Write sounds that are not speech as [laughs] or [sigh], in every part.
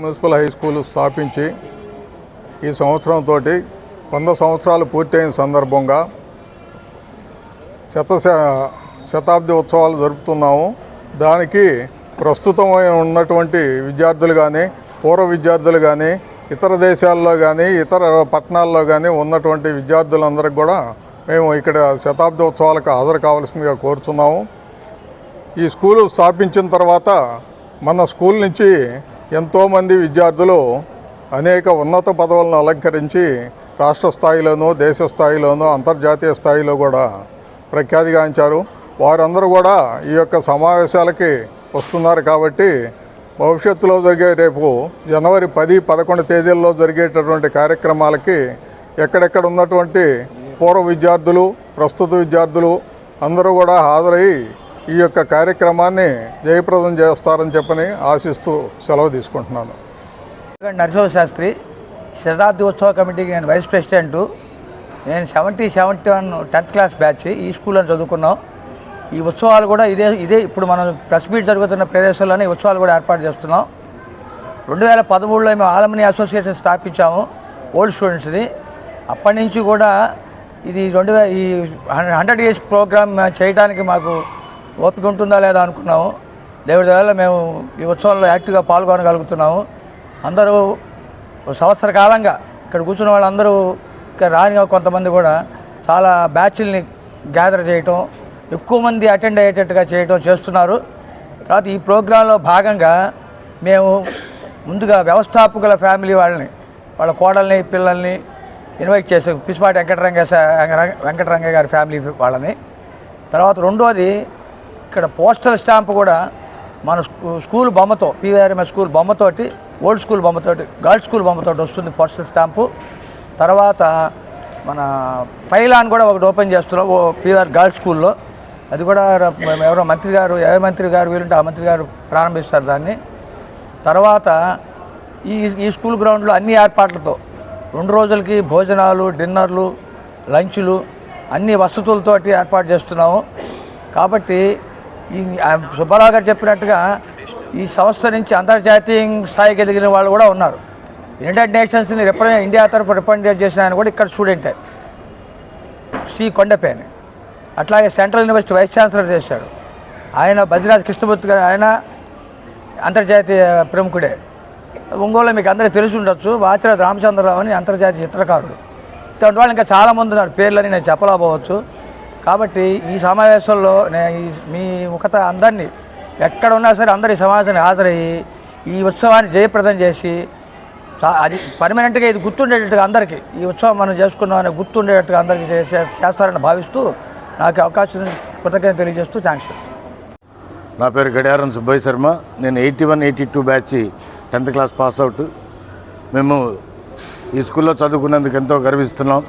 Municipal high school స్థాపించి ఈ సంవత్సరంతో వంద సంవత్సరాలు పూర్తయిన సందర్భంగా శత శతాబ్ది ఉత్సవాలు జరుపుతున్నాము. దానికి ప్రస్తుతం ఉన్నటువంటి విద్యార్థులు కానీ పూర్వ విద్యార్థులు కానీ ఇతర దేశాల్లో కానీ ఇతర పట్టణాల్లో కానీ ఉన్నటువంటి విద్యార్థులందరికీ కూడా మేము ఇక్కడ శతాబ్ది ఉత్సవాలకు హాజరు కావాల్సిందిగా కోరుతున్నాము ఈ స్కూలు స్థాపించిన తర్వాత మన స్కూల్ నుంచి ఎంతోమంది విద్యార్థులు అనేక ఉన్నత పదవులను అలంకరించి రాష్ట్ర స్థాయిలోనూ దేశ స్థాయిలోనూ అంతర్జాతీయ స్థాయిలో కూడా ప్రఖ్యాతిగాంచారు వారందరూ కూడా ఈ యొక్క సమావేశాలకి వస్తున్నారు కాబట్టి భవిష్యత్తులో జరిగే రేపు జనవరి పది పదకొండు తేదీల్లో జరిగేటటువంటి కార్యక్రమాలకి ఎక్కడెక్కడ ఉన్నటువంటి పూర్వ విద్యార్థులు ప్రస్తుత విద్యార్థులు అందరూ కూడా హాజరై ఈ యొక్క కార్యక్రమాన్ని జయప్రదం చేస్తారని చెప్పని ఆశిస్తూ సెలవు తీసుకుంటున్నాను. నరసింహ శాస్త్రి శతాబ్ది ఉత్సవ కమిటీకి నేను వైస్ ప్రెసిడెంట్. నేను seventy seventy one tenth class batch ఈ స్కూల్లో చదువుకున్నాం. ఈ ఉత్సవాలు కూడా ఇదే ఇదే ఇప్పుడు మనం ప్రెస్ మీట్ జరుగుతున్న ప్రదేశంలోనే ఉత్సవాలు కూడా ఏర్పాటు చేస్తున్నాం. రెండు వేల పదమూడులో మేము ఆలమని అసోసియేషన్ స్థాపించాము ఓల్డ్ స్టూడెంట్స్ది. అప్పటి నుంచి కూడా ఇది రెండు ఈ హండ్రెడ్ ఇయర్స్ ప్రోగ్రామ్ చేయడానికి మాకు ఓపిక ఉంటుందా లేదా అనుకున్నాము. దేవుడి వల్ల మేము ఈ ఉత్సవంలో యాక్టివ్గా పాల్గొనగలుగుతున్నాము. అందరూ సంవత్సర కాలంగా ఇక్కడ కూర్చున్న వాళ్ళందరూ ఇక్కడ రాని కొంతమంది కూడా చాలా బ్యాచ్ల్ని గ్యాదర్ చేయటం ఎక్కువ మంది అటెండ్ అయ్యేటట్టుగా చేయటం చేస్తున్నారు. తర్వాత ఈ ప్రోగ్రాంలో భాగంగా మేము ముందుగా వ్యవస్థాపకుల ఫ్యామిలీ వాళ్ళని వాళ్ళ కోడల్ని పిల్లల్ని ఇన్వైట్ చేసాం. పిసిపాటి వెంకటరంగ వెంకటరంగ గారి ఫ్యామిలీ వాళ్ళని. తర్వాత రెండోది ఇక్కడ పోస్టల్ స్టాంప్ కూడా మన స్కూ- స్కూల్ బొమ్మతో పీవీఆర్ఎంఎస్ స్కూల్ బొమ్మతోటి ఓల్డ్ స్కూల్ బొమ్మతోటి గర్ల్స్ స్కూల్ బొమ్మతోటి వస్తుంది పోస్టల్ స్టాంపు. తర్వాత మన పైలాన్ కూడా ఒకటి ఓపెన్ చేస్తున్నాం ఓ పీవీఆర్ గర్ల్స్ స్కూల్లో. అది కూడా ఎవరో మంత్రి గారు ఏ మంత్రి గారు వీలుంటే ఆ మంత్రి గారు ప్రారంభిస్తారు దాన్ని. తర్వాత ఈ ఈ స్కూల్ గ్రౌండ్లో అన్ని ఏర్పాట్లతో రెండు రోజులకి భోజనాలు డిన్నర్లు లంచ్లు అన్ని వసతులతోటి ఏర్పాటు చేస్తున్నాము. కాబట్టి ఈ సుబ్బారావు గారు చెప్పినట్టుగా ఈ సంస్థ నుంచి అంతర్జాతీయ స్థాయికి ఎదిగిన వాళ్ళు కూడా ఉన్నారు. యునైటెడ్ నేషన్స్ని రిప్రజెంట్ ఇండియా తరఫు రిప్రజెంట్ చేసిన ఆయన కూడా ఇక్కడ స్టూడెంటే శ్రీ కొండపేని అట్లాగే సెంట్రల్ యూనివర్సిటీ వైస్ ఛాన్సలర్ చేశాడు. ఆయన బద్రీనాథ్ కృష్ణమూర్తి గారు ఆయన అంతర్జాతీయ ప్రముఖుడే. ఒంగోలు మీకు అందరికీ తెలిసి ఉండొచ్చు వాచిరాజ్ రామచంద్రరావు అని అంతర్జాతీయ చిత్రకారుడు. ఇటువంటి వాళ్ళు ఇంకా చాలామంది ఉన్నారు. పేర్లని నేను చెప్పలేకపోవచ్చు. కాబట్టి ఈ సమావేశంలో నేను మీ ముఖత అందరినీ ఎక్కడ ఉన్నా సరే అందరు ఈ సమావేశానికి హాజరయ్యి ఈ ఉత్సవాన్ని జయప్రదం చేసి అది పర్మనెంట్గా ఇది గుర్తుండేటట్టుగా అందరికీ ఈ ఉత్సవం మనం చేసుకున్నాం గుర్తుండేటట్టుగా అందరికీ చేసే చేస్తారని భావిస్తూ నాకు అవకాశం కృతజ్ఞత తెలియజేస్తూ థ్యాంక్స్ నా పేరు గడియారం సుబ్బయ్య శర్మ. నేను eighty one eighty two batch tenth class pass out మేము ఈ స్కూల్లో చదువుకున్నందుకు ఎంతో గర్విస్తున్నాం.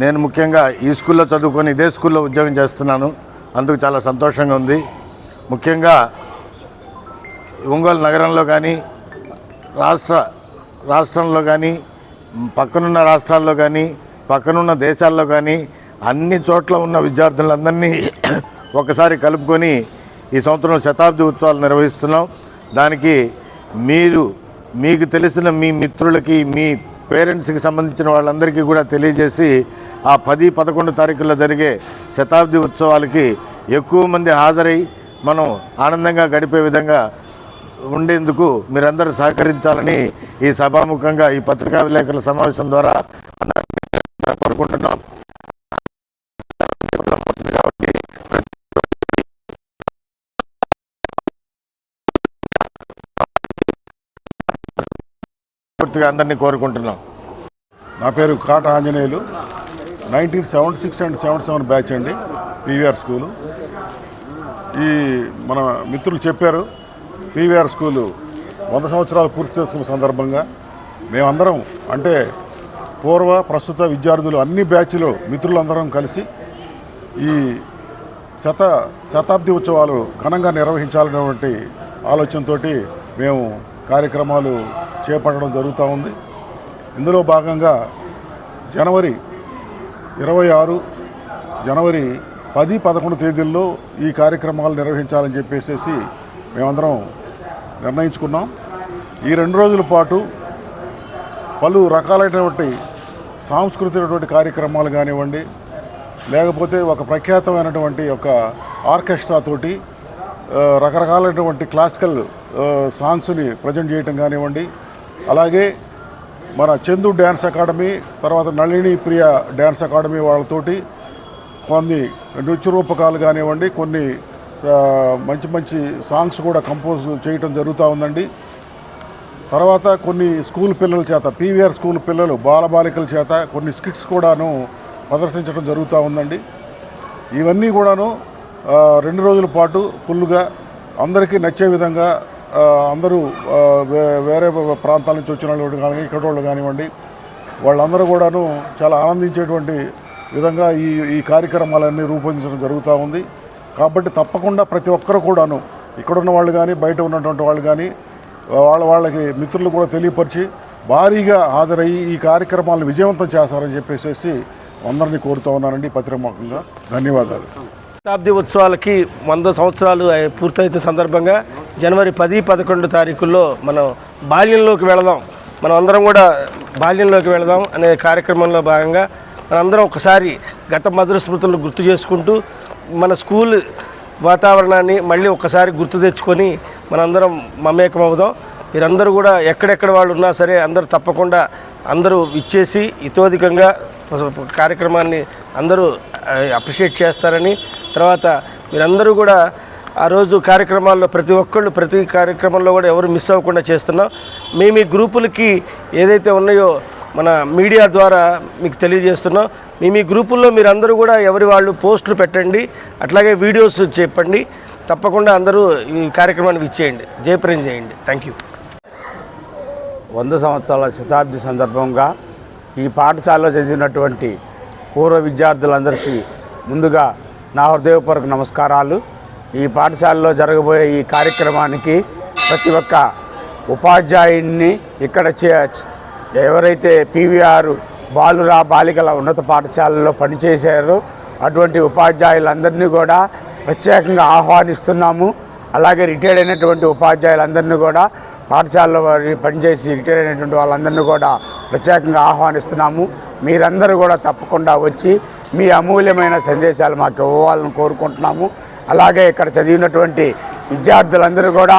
నేను ముఖ్యంగా ఈ స్కూల్లో చదువుకొని ఇదే స్కూల్లో ఉద్యోగం చేస్తున్నాను. అందుకు చాలా సంతోషంగా ఉంది. ముఖ్యంగా ఒంగోలు నగరంలో కానీ రాష్ట్ర రాష్ట్రంలో కానీ పక్కనున్న రాష్ట్రాల్లో కానీ పక్కనున్న దేశాల్లో కానీ అన్ని చోట్ల ఉన్న విద్యార్థులందరినీ [coughs] ఒకసారి కలుపుకొని ఈ సంవత్సరం శతాబ్ది ఉత్సవాలు నిర్వహిస్తున్నాం. దానికి మీరు మీకు తెలిసిన మీ మిత్రులకి మీ పేరెంట్స్కి సంబంధించిన వాళ్ళందరికీ కూడా తెలియజేసి ఆ పది పదకొండు తారీఖుల్లో జరిగే శతాబ్ది ఉత్సవాలకి ఎక్కువ మంది హాజరై మనం ఆనందంగా గడిపే విధంగా ఉండేందుకు మీరందరూ సహకరించాలని ఈ సభాముఖంగా ఈ పత్రికా విలేకరుల సమావేశం ద్వారా కోరుకుంటున్నాం. పూర్తిగా అందరినీ కోరుకుంటున్నాం. నా పేరు Kata Anjaneyulu. Nineteen seventy six and seventy seven batch అండి పీవీఆర్ స్కూలు. ఈ మన మిత్రులు చెప్పారు పీవీఆర్ స్కూలు వంద సంవత్సరాలు పూర్తి చేసుకున్న సందర్భంగా మేమందరం అంటే పూర్వ ప్రస్తుత విద్యార్థులు అన్ని బ్యాచ్లు మిత్రులందరం కలిసి ఈ శత శతాబ్ది ఉత్సవాలు ఘనంగా నిర్వహించాలనేటువంటి ఆలోచనతో మేము కార్యక్రమాలు చేపట్టడం జరుగుతూ ఉంది. ఇందులో భాగంగా జనవరి ఇరవై ఆరు జనవరి పది పదకొండు తేదీల్లో ఈ కార్యక్రమాలు నిర్వహించాలని చెప్పేసి మేమందరం నిర్ణయించుకున్నాం. ఈ రెండు రోజుల పాటు పలు రకాలైనటువంటి సాంస్కృతికటువంటి కార్యక్రమాలు కానివ్వండి లేకపోతే ఒక ప్రఖ్యాతమైనటువంటి ఒక ఆర్కెస్ట్రా తోటి రకరకాలైనటువంటి క్లాసికల్ సాంగ్స్ని ప్రజెంట్ చేయటం కానివ్వండి అలాగే మన చందు డ్యాన్స్ అకాడమీ తర్వాత నళిని ప్రియ డ్యాన్స్ అకాడమీ వాళ్ళతోటి కొన్ని నృత్య రూపకాలు కానివ్వండి కొన్ని మంచి మంచి సాంగ్స్ కూడా కంపోజ్ చేయటం జరుగుతూ ఉందండి. తర్వాత కొన్ని స్కూల్ పిల్లల చేత పీవీఆర్ స్కూల్ పిల్లలు బాలబాలికల చేత కొన్ని స్కిట్స్ కూడాను ప్రదర్శించడం జరుగుతూ ఉందండి. ఇవన్నీ కూడాను రెండు రోజుల పాటు ఫుల్గా అందరికీ నచ్చే విధంగా అందరూ వే- వేరే ప్రాంతాల నుంచి వచ్చిన వాళ్ళు కానీ ఇక్కడ వాళ్ళు కానివ్వండి వాళ్ళందరూ కూడాను చాలా ఆనందించేటువంటి విధంగా ఈ ఈ కార్యక్రమాలన్నీ రూపొందించడం జరుగుతూ ఉంది. కాబట్టి తప్పకుండా ప్రతి ఒక్కరు కూడాను ఇక్కడున్న వాళ్ళు కానీ బయట ఉన్నటువంటి వాళ్ళు కానీ వాళ్ళ వాళ్ళకి మిత్రులు కూడా తెలియపరిచి భారీగా హాజరయ్యి ఈ కార్యక్రమాలను విజయవంతం చేస్తారని చెప్పేసి అందరినీ కోరుతూ ఉన్నానండి. పత్రిమాకంగా ధన్యవాదాలు. శతాబ్ది ఉత్సవాలకి వంద సంవత్సరాలు పూర్తయిన సందర్భంగా జనవరి పది పదకొండు తారీఖుల్లో మనం బాల్యంలోకి వెళదాం. మనం అందరం కూడా బాల్యంలోకి వెళదాం అనే కార్యక్రమంలో భాగంగా మనందరం ఒకసారి గత మధుర స్మృతులను గుర్తు చేసుకుంటూ మన స్కూల్ వాతావరణాన్ని మళ్ళీ ఒకసారి గుర్తు తెచ్చుకొని మనందరం మమేకం అవుదాం మీరందరూ కూడా ఎక్కడెక్కడ వాళ్ళు ఉన్నా సరే అందరూ తప్పకుండా అందరూ ఇచ్చేసి ఇతోధికంగా కార్యక్రమాన్ని అందరూ అప్రిషియేట్ చేస్తారని తర్వాత మీరందరూ కూడా ఆ రోజు కార్యక్రమాల్లో ప్రతి ఒక్కళ్ళు ప్రతి కార్యక్రమంలో కూడా ఎవరు మిస్ అవ్వకుండా చేస్తున్నాం. మేము ఈ గ్రూపులకి ఏదైతే ఉన్నాయో మన మీడియా ద్వారా మీకు తెలియజేస్తున్నాం. మేము ఈ గ్రూపుల్లో మీరందరూ కూడా ఎవరి వాళ్ళు పోస్టులు పెట్టండి అట్లాగే వీడియోస్ చెప్పండి. తప్పకుండా అందరూ ఈ కార్యక్రమాన్ని ఇచ్చేయండి జయప్రయం చేయండి. థ్యాంక్ యూ వంద సంవత్సరాల శతాబ్ది సందర్భంగా ఈ పాఠశాలలో చదివినటువంటి పూర్వ విద్యార్థులందరికీ ముందుగా నా హృదయపూర్వక నమస్కారాలు. ఈ పాఠశాలలో జరగబోయే ఈ కార్యక్రమానికి ప్రతి ఒక్క ఉపాధ్యాయుడిని ఇక్కడ ఎవరైతే పీవీఆర్ బాలురా బాలికల ఉన్నత పాఠశాలలో పనిచేశారో అటువంటి ఉపాధ్యాయులందరినీ కూడా ప్రత్యేకంగా ఆహ్వానిస్తున్నాము. అలాగే రిటైర్డ్ అయినటువంటి ఉపాధ్యాయులందరినీ కూడా పాఠశాలలో వారి పనిచేసి రిటైర్ అయినటువంటి వాళ్ళందరినీ కూడా ప్రత్యేకంగా ఆహ్వానిస్తున్నాము. మీరందరూ కూడా తప్పకుండా వచ్చి మీ అమూల్యమైన సందేశాలు మాకు ఇవ్వాలని కోరుకుంటున్నాము. అలాగే ఇక్కడ చదివినటువంటి విద్యార్థులందరూ కూడా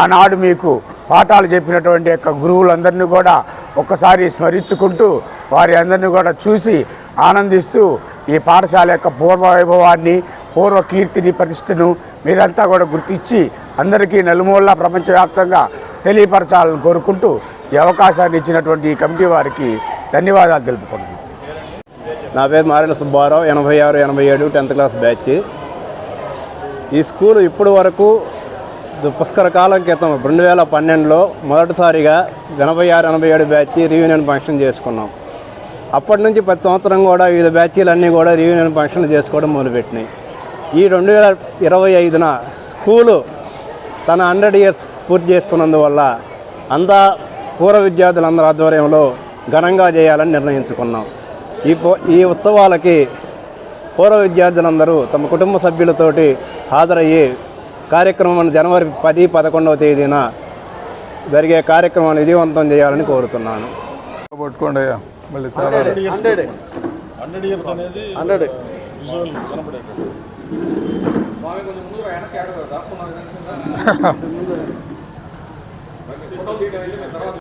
ఆనాడు మీకు పాఠాలు చెప్పినటువంటి యొక్క గురువులందరినీ కూడా ఒక్కసారి స్మరించుకుంటూ వారి అందరినీ కూడా చూసి ఆనందిస్తూ ఈ పాఠశాల యొక్క పూర్వ వైభవాన్ని పూర్వ కీర్తిని ప్రతిష్టను మీరంతా కూడా గుర్తించి అందరికీ నలుమూలలా ప్రపంచవ్యాప్తంగా తెలియపరచాలని కోరుకుంటూ ఈ అవకాశాన్ని ఇచ్చినటువంటి ఈ కమిటీ వారికి ధన్యవాదాలు తెలుపుకుంటున్నాను నా పేరు మారెల సుబ్బారావు ఎనభై ఆరు ఎనభై ఏడు టెన్త్ క్లాస్ బ్యాచ్. ఈ స్కూల్ ఇప్పటి వరకు దు- పుష్కర కాలం క్రితం రెండు వేల పన్నెండులో మొదటిసారిగా ఎనభై ఆరు ఎనభై ఏడు బ్యాచ్ రీయూనియన్ ఫంక్షన్ చేసుకున్నాం. అప్పటి నుంచి ప్రతి సంవత్సరం కూడా వివిధ బ్యాచీలన్నీ కూడా రీయూనియన్ ఫంక్షన్లు చేసుకోవడం మొదలుపెట్టినాయి. ఈ రెండు వేల ఇరవై ఐదున స్కూలు తన హండ్రెడ్ ఇయర్స్ పూర్తి చేసుకున్నందువల్ల అంతా పూర్వ విద్యార్థులందరి ఆధ్వర్యంలో ఘనంగా చేయాలని నిర్ణయించుకున్నాం. ఈ పో- ఈ ఉత్సవాలకి పూర్వ విద్యార్థులందరూ తమ కుటుంబ సభ్యులతోటి హాజరయ్యి కార్యక్రమం జనవరి పది పదకొండవ తేదీన జరిగే కార్యక్రమాన్ని విజయవంతం చేయాలని కోరుతున్నాను. పట్టుకోండి [laughs]